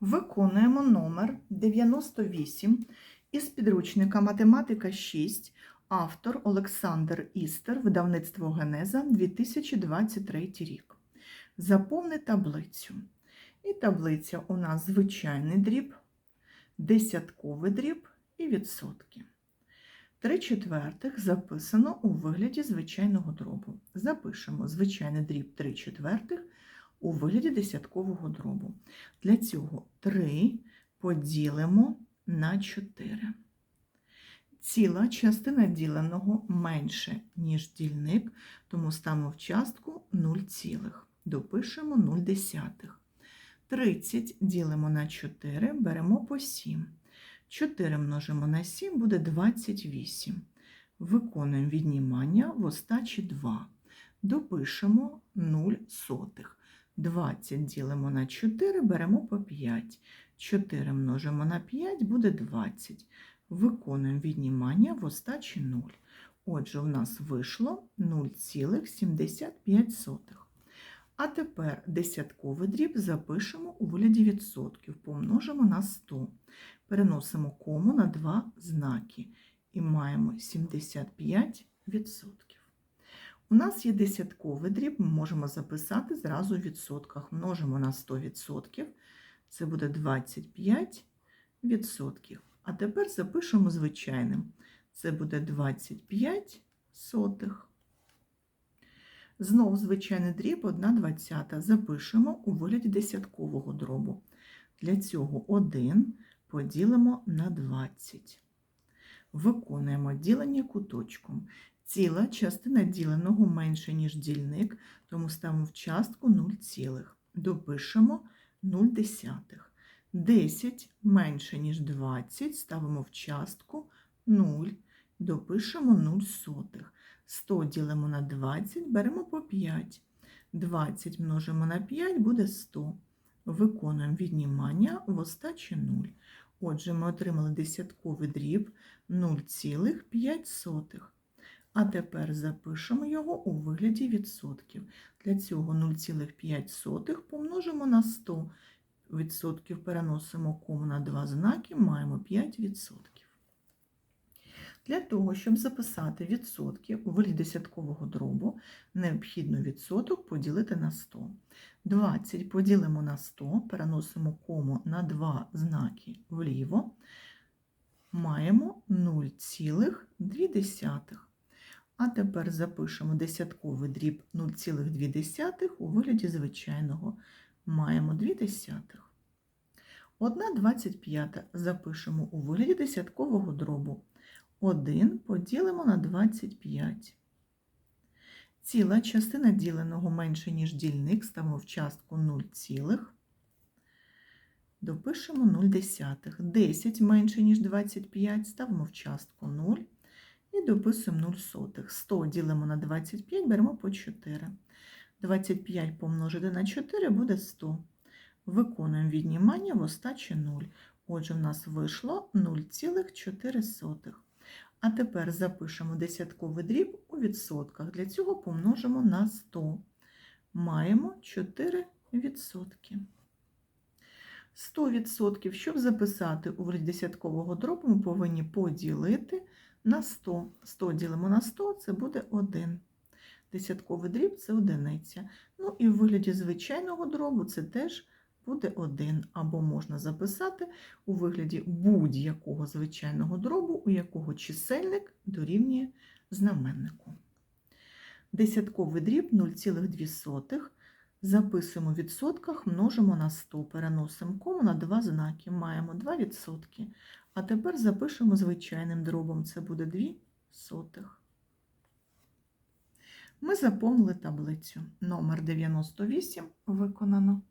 Виконуємо номер 98 із підручника Математика 6, автор Олександр Істер, видавництво Генеза 2023 рік. Заповни таблицю. І таблиця у нас звичайний дріб, десятковий дріб і відсотки. Три четвертих записано у вигляді звичайного дробу. Запишемо звичайний дріб 3 четвертих у вигляді десяткового дробу. Для цього 3 поділимо на 4. Ціла частина діленого менше, ніж дільник, тому ставимо в частку 0 цілих. Допишемо 0 десятих. 30 ділимо на 4, беремо по 7. 4 множимо на 7 буде 28. Виконуємо віднімання в остачі 2. Допишемо 0 сотих. 20 ділимо на 4, беремо по 5. 4 множимо на 5 буде 20. Виконуємо віднімання в остачі 0. Отже, в нас вийшло 0,75. А тепер десятковий дріб запишемо у вигляді відсотків, помножимо на 100. Переносимо кому на два знаки і маємо 75 відсотків. У нас є десятковий дріб, ми можемо записати зразу в відсотках. Множимо на 100 відсотків, це буде 25 відсотків. А тепер запишемо звичайним. Це буде 25 сотих. Знов звичайний дріб 1 двадцята. Запишемо у вигляді десяткового дробу. Для цього 1 поділимо на 20. Виконуємо ділення куточком. Ціла частина діленого менше, ніж дільник, тому ставимо в частку 0 цілих. Допишемо 0 десятих. 10 менше, ніж 20, ставимо в частку 0, допишемо 0 сотих. 100 ділимо на 20, беремо по 5. 20 множимо на 5 буде 100. Виконуємо віднімання в остачі 0. Отже, ми отримали десятковий дріб 0,5. А тепер запишемо його у вигляді відсотків. Для цього 0,5 помножимо на 100. Відсотків переносимо кому на два знаки, маємо 5 відсотків. Для того, щоб записати відсотки у вигляді десяткового дробу, необхідно відсоток поділити на 100. 20 поділимо на 100, переносимо кому на два знаки вліво, маємо 0,2. А тепер запишемо десятковий дріб 0,2 у вигляді звичайного. Маємо 2 десятих. 1 25 запишемо у вигляді десяткового дробу. 1 поділимо на 25. Ціла частина діленого менше, ніж дільник, ставимо в частку 0 цілих. Допишемо 0 десятих. 10 менше, ніж 25, ставимо в частку 0 і дописуємо 0 сотих. 100 ділимо на 25, беремо по 4. 25 помножити на 4 буде 100. Виконуємо віднімання в остачі 0. Отже, в нас вийшло 0,4. А тепер запишемо десятковий дріб у відсотках. Для цього помножимо на 100. Маємо 4 відсотки. 100 відсотків, щоб записати у десяткового дробу, ми повинні поділити на 100. 100 ділимо на 100, це буде 1. Десятковий дріб це одиниця. Ну і в вигляді звичайного дробу це теж буде 1. Або можна записати у вигляді будь-якого звичайного дробу, у якого чисельник дорівнює знаменнику. Десятковий дріб 0,2. Записуємо в відсотках, множимо на 100, переносимо кому на два знаки, маємо 2 відсотки. А тепер запишемо звичайним дробом, це буде 2 сотих. Ми заповнили таблицю. Номер 98 виконано.